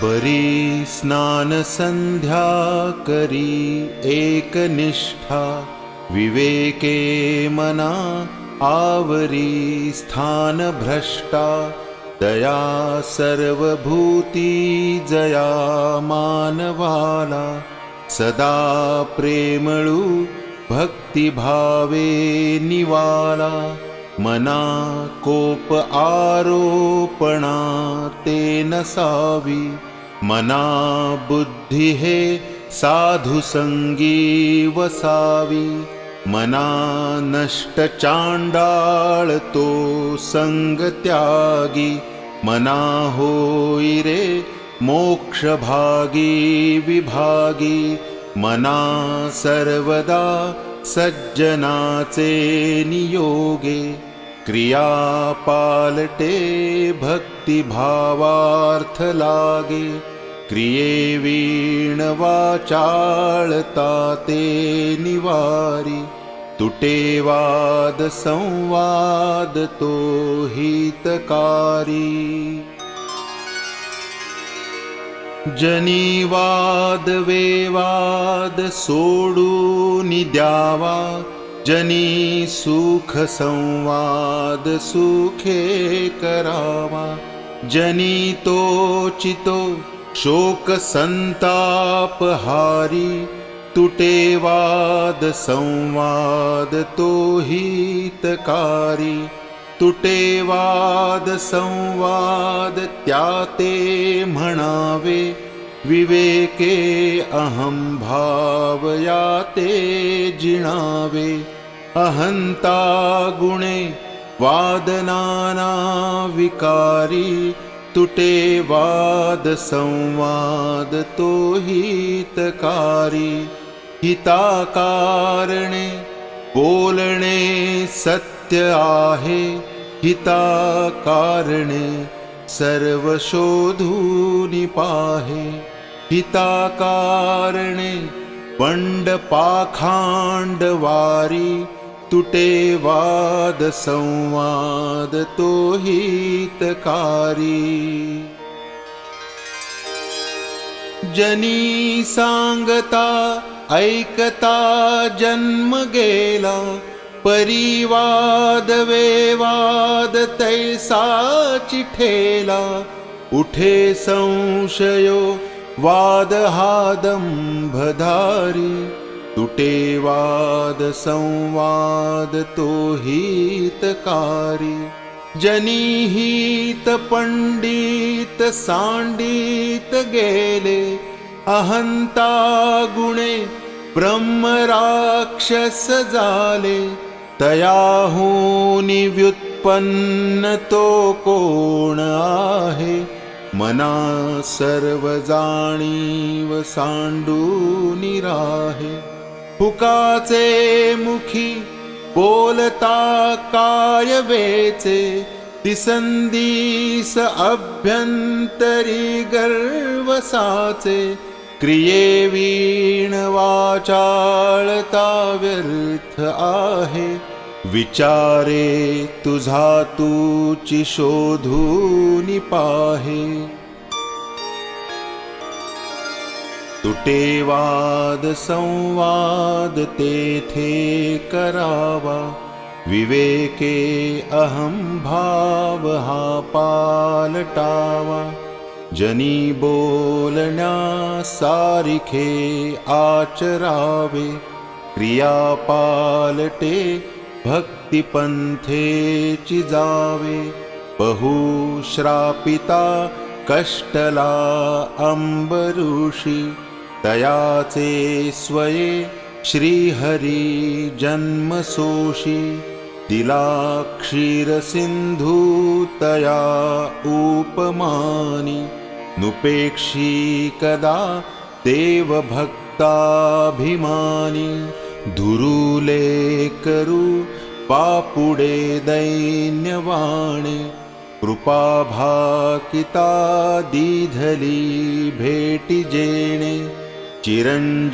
बरी स्नानसन्ध्या करी एकनिष्ठा विवेके मना आवरी स्थानभ्रष्टा दया सर्वभूती जया मानवाला सदा प्रेमळु भक्तिभावे निवाला मना कोप आरोपणा तेन सावी मना बुद्धि साधुसङ्गी वसावी मना नष्टचाण्डाळतो सङ्गत्यागी मना होई रे मोक्षभागी विभागी मना सर्वदा सज्जनाचे नियोगे क्रिया पालटे भक्तिभावार्थ लागे क्रिये वीणवाचाळता ते निवारी तुटे वाद संवाद तो हितकारी. जनीवाद वेवाद सोडून द्यावा जनी सुख संवाद सुखे करावा। जनी तो चितो शोक संताप हारी तुटे वाद संवाद तो हितकारी तुटे वाद, संवाद त्याते म्हणावे? विवेके अहं भावयाते जिणावे? अहन्ता गुणे वादनाना विकारी, तुटे वाद, संवाद तो हितकारी। हिताकारणे, बोलणे सत्य आहे। हिता कारणे सर्वशोधूनि पाहे। हिता कारणे पण्डपाखाण्डवारी तुटे वाद संवाद तो हितकारी जनी सांगता ऐकता जन्म गेला परिवाद वेवाद तैसा चिठेला उठे संशयो वाद हादंभधारी तुटे वाद संवाद तो हितकारी जनीहित पंडित सांडित गेले अहंता गुणे ब्रह्मराक्षस जाले तयाहूनि व्युत्पन्न तो कोण आहे? मना सर्व जाणीव सांडूनि राहे। हुकाचे मुखी बोलता काय वेचे? दिसंदीस अभ्यंतरी गर्वसाचे क्रिये वीण वाचाळता व्यर्थ आहे। विचारे तुझा तूची शोधून पाहे. तुटे वाद संवाद तेथे करावा. विवेके अहं भाव हा पालटावा. जनी बोलण्या सारिखे आचरावे. क्रिया पालटे भक्तिपंथे चिजावे बहुश्रापिता कष्टला अम्बरुषि तयाचे स्वये श्रीहरि जन्मसोषि दिला क्षीरसिन्धुतया उपमानि नुपेक्षी कदा देवभक्ताभिमानी धुरुले करु पापुडे दैन्यवाणे कृपाभाकिता दीधली भेटि जेणे चिरञ्जीवताराङ्गणी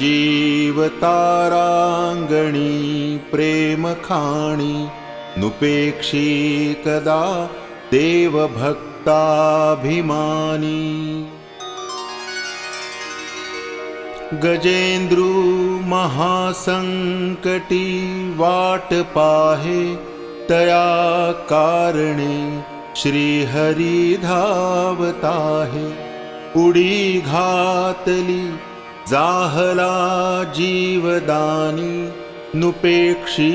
प्रेमखाणि नुपेक्षी कदा देवभक्ताभिमानी गजेन्द्रु पाहे तया कारणे श्रीहरि धावताहे। उडी घातली जाहला जीवदानी नुपेक्षी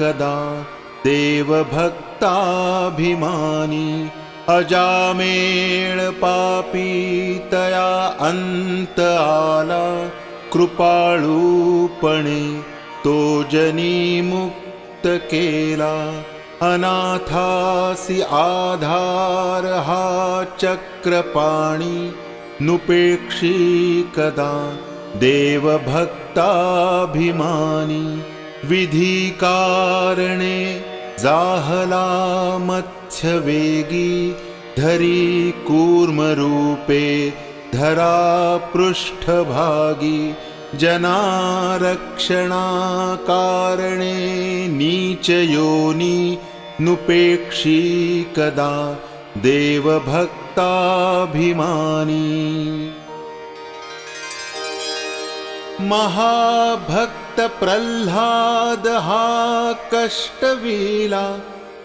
कदा देवभक्ताभिमानी अजामेळ पापी तया अन्त आला कृपाळूपणे तो जनी मुक्त केला। अनाथासि आधार हा चक्रपाणी नुपेक्षी कदा देवभक्ताभिमानी। विधिकारणे जाहला मत्स्यवेगी धरी कूर्मरूपे धरा पृष्ठभागी जनारक्षणाकारणे नीचयोनि नुपेक्षी कदा देवभक्ताभिमानी। महाभक्तप्रह्लादहा कष्टवीला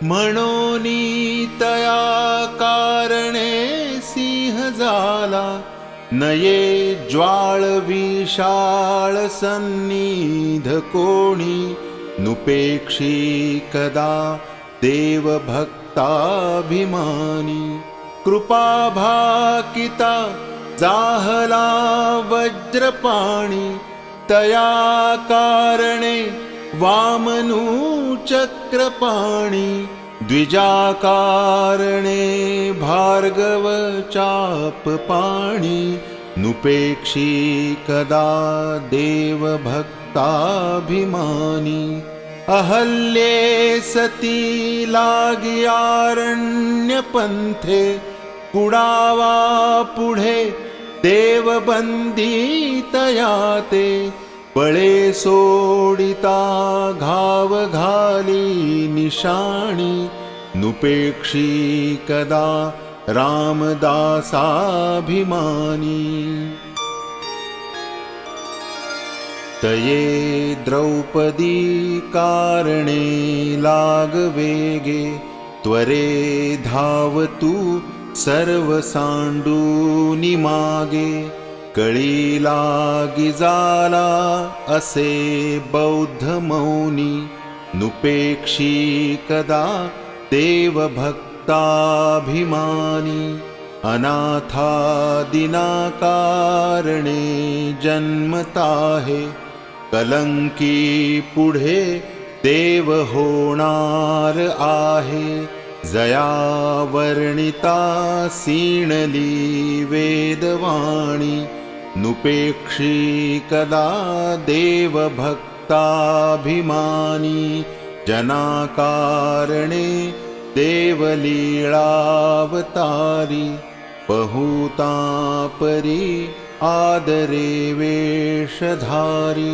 मनोनीतया कारणे सिंहजाला नये ज्वाळविशाळसन्निधकोणि नुपेक्षी कदा देवभक्ताभिमानी. कृपाभाकिता जाहला वज्रपाणि. तया कारणे वामनूचक्रपाणि द्विजाकारणे भार्गव चापपाणि नुपेक्षी कदा देवभक्ताभिमानी। अहल्ये सती लाग्यारण्यपन्थे कुडावा पुढे देवबन्दितया ते बळे सोडिता घाव घाली निशाणी नुपेक्षी कदा रामदासाभिमानी तये द्रौपदी कारणे लागवेगे त्वरे धावतु सर्वसाण्डूनि मागे कळीलागिजाला असे बौद्धमौनी नुपेक्षी कदा देवभक्ताभिमानी अनाथादिनाकारणे जन्मताहे कलङ्की पुढे देव होणार आहे जया वर्णिता सीणली वेदवाणी नुपेक्षी कदा देवभक्ताभिमानी जनाकारणे देवलीळावतारी बहुतापरी आदरे वेषधारी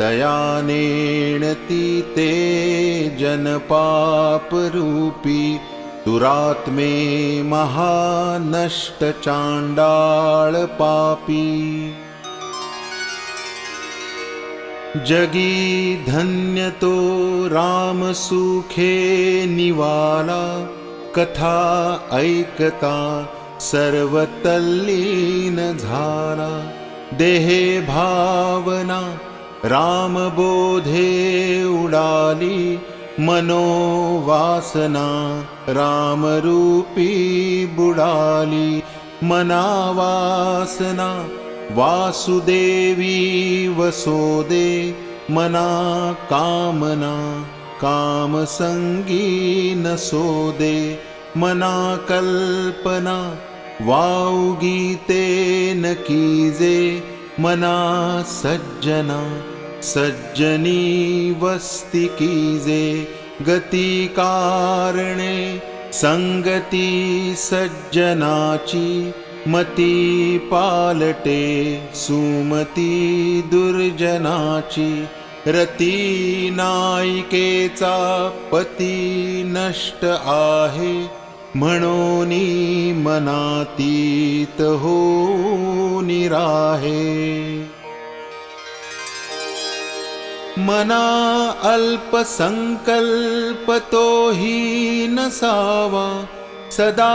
नेणति ते जनपापरूपी दुरात्मे महानष्टचाण्डाळपापी जगी धन्यतो रामसुखे निवाला कथा ऐकता सर्वतल्लीन झाला। देहे भावना रामबोधे उडाली मनोवासना रामरूपी बुडाली मनावासना वासुदेवी वसोदे मना कामना कामसङ्गी न सोदे मना कल्पना वाउगीते न कीजे मना सज्जना सज्जनी वस्ति कीजे गती कारणे संगती सज्जनाची मती पालटे सुमती दुर्जनाची रती नायिकेचा पती नष्ट आहे म्हणून मनातीत हो निराहे. मना अल्पसङ्कल्पतो हि न सावा सदा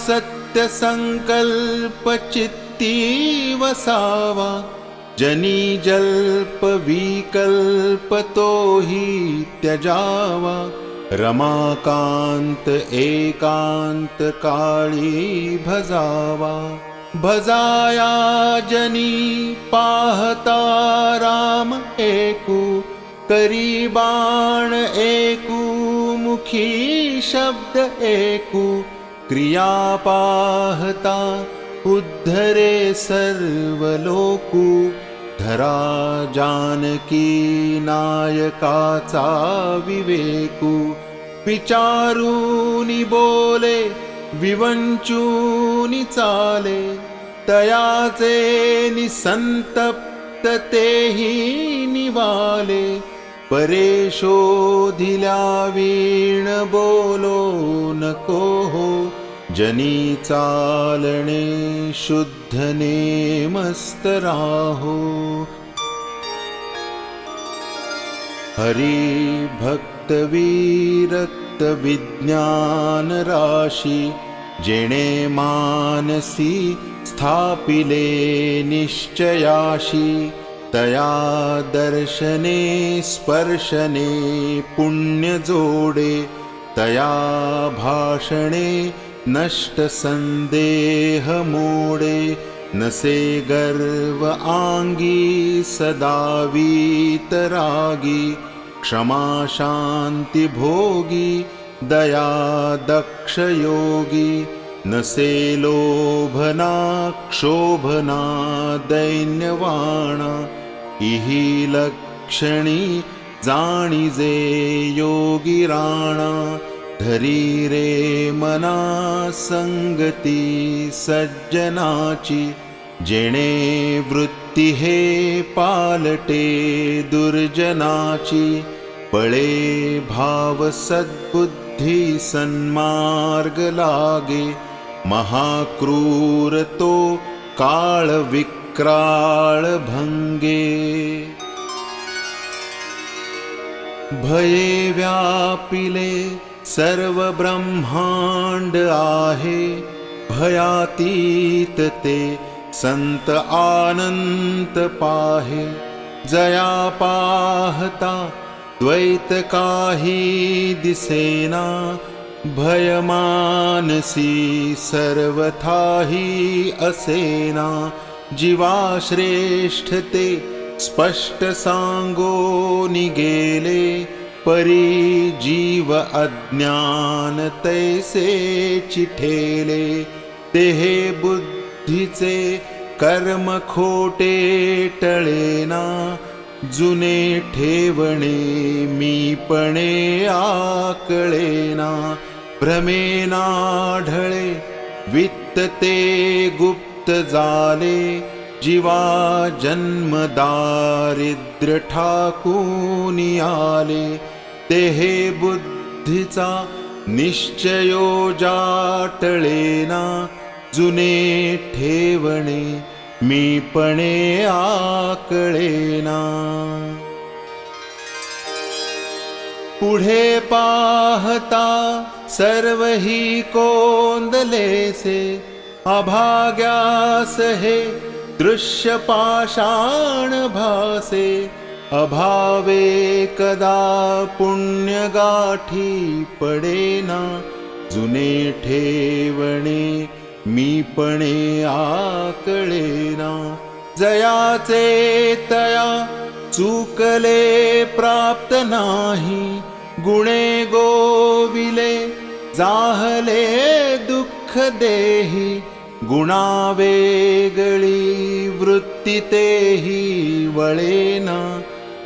सत्यसङ्कल्पचित्ती वसावा जनीजल्पविकल्पतो हि त्यजावा रमाकान्त एकान्तकाळी भजावा। भजाया जनी पाहता एकू करी बाण एकू मुखी शब्द एकू क्रिया पाहता उद्धरे सर्वलोकू धरा जानकी नायकाचा विवेकू विचारूनि बोले विवंचूनी चाले तयाचे निसन्तप्त तेहि निवाले परेशोधिल्या वीण बोलो नको हो जनी चालणे शुद्धने मस्तराहो हरि भक्तवीरक्तविज्ञानराशि जेणे मानसी स्थापिले निश्चयाशि तया दर्शने स्पर्शने पुण्यजोडे तया भाषणे नष्टसन्देहमोडे नसे गर्व आङ्गी सदा वीतरागी क्षमा शान्तिभोगी दया दक्षयोगी नसे लोभना क्षोभना दैन्यवाणा। इहि लक्षणी जाणिजे योगिराणा धरी रे मना संगती सज्जनाची जेणे वृत्ती हे पालटे दुर्जनाची। पळे भाव सद्बुद्ध सन्मार्ग लागे महाक्रूर तो विक्राळ भंगे भये व्यापिले सर्व ब्रह्मांड आहे भयातीत ते संत आनंत पाहे जया पाहता द्वैत काही दिसेना भयमानसी सर्वथाही असेना। जीवा श्रेष्ठ ते स्पष्ट सांगो निगेले परी जीव अज्ञान तैसे चिठेले। तेहे बुद्धीचे कर्म खोटे टळेना जुने ठेवणे मीपणे आकळेना भ्रमेना ढळे वित्त ते गुप्त जाले जीवा जन्म दारिद्र ठाकूनी आले तेहे बुद्धीचा निश्चयो जाटळेना जुने ठेवणे मीपणे आकळेना पुढे पाहता सर्व ही कोंदलेसे अभाग्यास हे दृश्य पाषाण भासे अभावे कदा पुण्य गाठी पडेना जुने ठेवणे मीपणे आकळेना जयाचे तया चुकले प्राप्त नाही. गुणे गोविले जाहले दुःख देही. गुणावेगळी वृत्ती तेही वळेना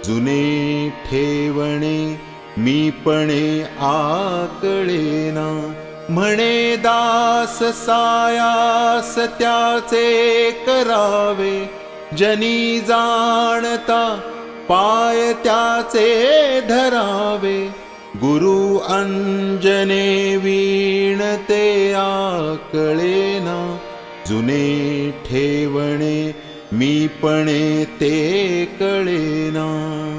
जुने ठेवणे मीपणे आकळेना म्हणे दास सायास त्याचे करावे. जनी जाणता पाय त्याचे धरावे. गुरु अंजने वीण ते आकळेना. जुने ठेवणे मीपणे ते कळेना.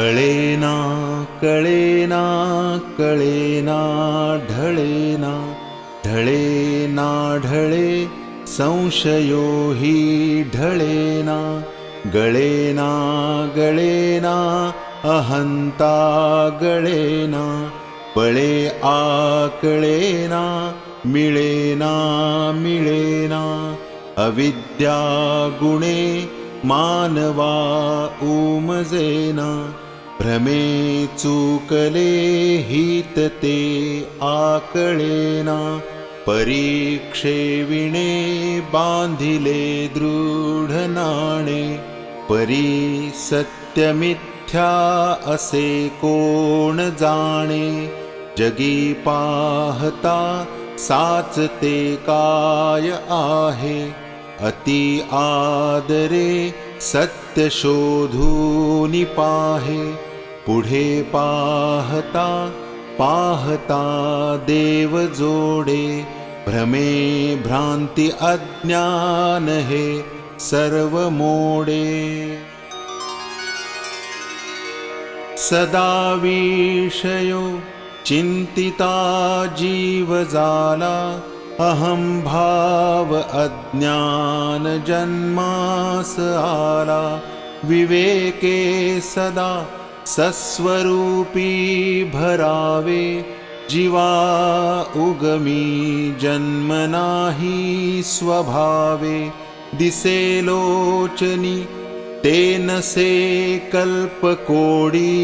कळेना कळेना कळेना ढळेना ढळेना ढळे संशयो हि ढळेना गळेना गळेना अहन्ता गळेना पळे आकळेना मिळेना मिळेना अविद्या गुणे मानवा उमजेना भ्रमे चुकले हित ते आकळेना. परीक्षे विणे बांधिले दृढ नाणे. परी सत्यमिथ्या असे कोण जाणे? जगी पाहता साच ते काय आहे? अति आदरे सत्य शोधूनि पाहे. पुढे पाहता पाहता देव जोडे भ्रमे भ्रांती अज्ञान हे सर्व मोडे. सदा विषयो चिन्तिता जीव जाला अहं भाव अज्ञान जन्मास आला विवेके सदा सस्वरूपी भरावे जीवा उगमी जन्म नाही स्वभावे। दिसे लोचनी तेन से कल्पकोडी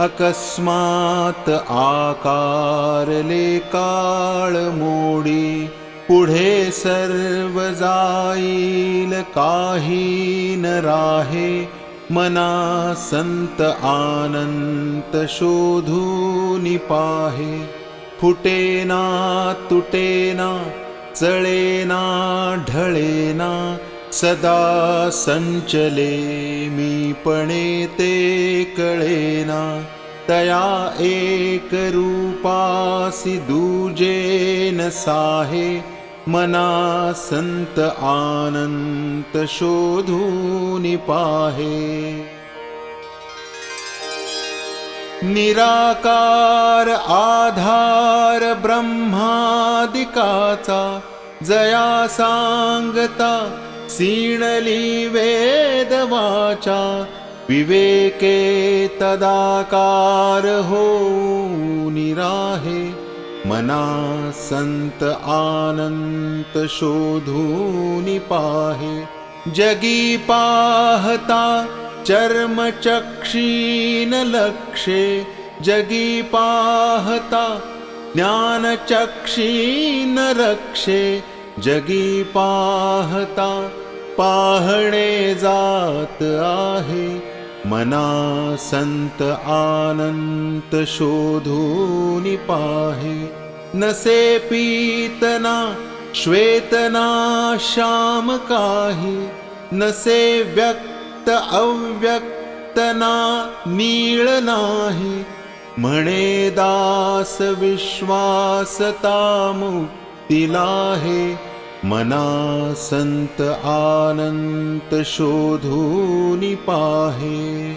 अकस्मात् आकारले काळमोडी पुढे सर्व जाईल काही न राहे मना संत आनंत शोधूनि पाहे. फुटेना तुटेना चळेना ढळेना सदा संचले मी पणे ते कळेना. तया एक रूपासी दूजे न साहे. मना संत आनंत शोधून पाहे निराकार आधार ब्रह्मादिकाचा जया सांगता सीणली वेदवाचा विवेके तदाकार हो निराहे। मना संत आनंत शोधूनि पाहे जगी पाहता चर्मचक्षीन लक्षे जगी पाहता ज्ञानचक्षीन रक्षे जगी पाहता पाहणे जात आहे मना संत आनंत शोधूनि पाहे नसे पीतना श्वेतना श्याम काही नसे व्यक्त अव्यक्तना नीळ नाही। म्हणे दास विश्वासता मुक्तिलाहे मना संत आनंत शोधूनि पाहे।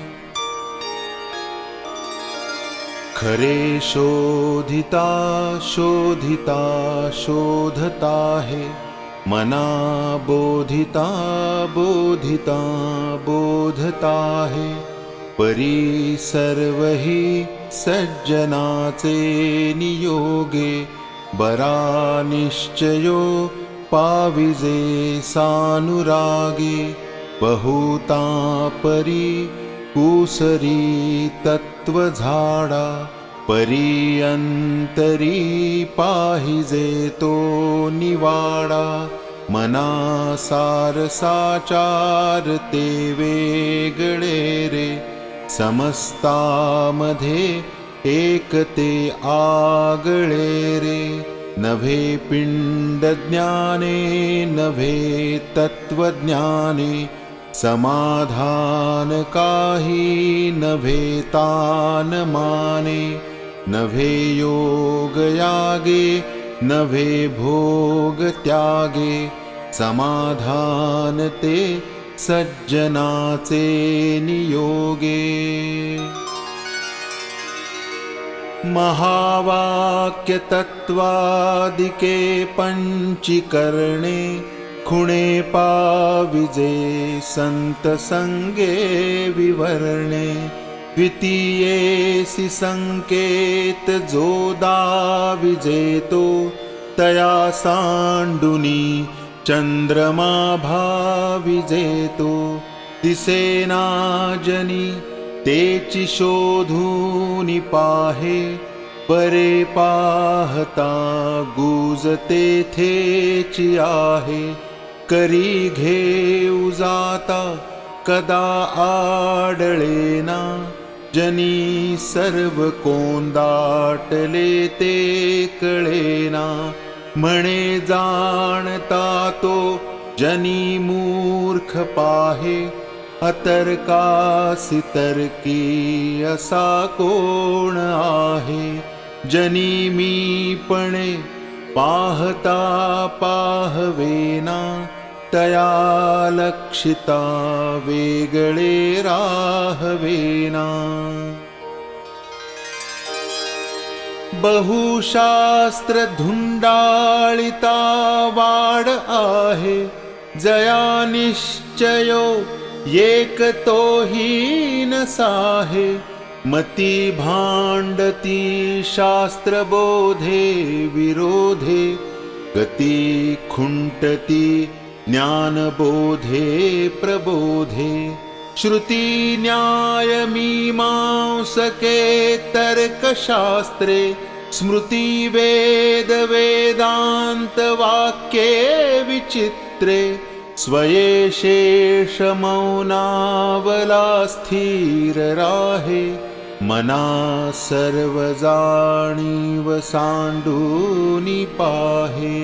खरे शोधिता शोधिता शोधता है। मना बोधिता बोधिता बोधता है। परी सर्व ही सज्जनाचे नियोगे। बरा निश्चयो पाविजे सानुरागे बहुता परी कुसरी तत्त्वझाडा परियंतरी पाहिजे तो निवाडा मना सारसाचार ते वेगळे रे समस्तामध्ये एकते आगळे रे नभे पिण्डज्ञाने नभे तत्त्वज्ञाने समाधान काही नभे तान माने नभे योगयागे नभे भोग त्यागे समाधान ते सज्जनाचे नियोगे महावाक्यतत्त्वादिके पञ्चीकरणे खुणे पाविजे सन्तसङ्गे विवरणे द्वितीयेसि सङ्केतजोदा विजेतो तया साण्डुनी चन्द्रमा भाविजेतो दिसेनाजनी तेची शोधून पाहे परे पाहता गुज तेथेची आहे. करी घेऊ जाता कदा आडळेना जनी सर्व कोंदाटले ते कळेना म्हणे जाणता तो जनी मूर्ख पाहे अतर्कासि तर्की असा कोण आहे? जनी मी पणे पाहता पाहवेना तया लक्षिता वेगळे राहवेना बहुशास्त्रधुण्डाळिता वाड आहे जया निश्चयो एकतो हीन साहे, मती भाण्डती शास्त्रबोधे विरोधे, गती खुण्टति ज्ञानबोधे प्रबोधे। श्रुतिन्यायमीमांसके तर्कशास्त्रे स्मृतिवेदवेदान्तवाक्ये विचित्रे। स्थिरराहे मना सर्वजाणीव साण्डूनि पाहे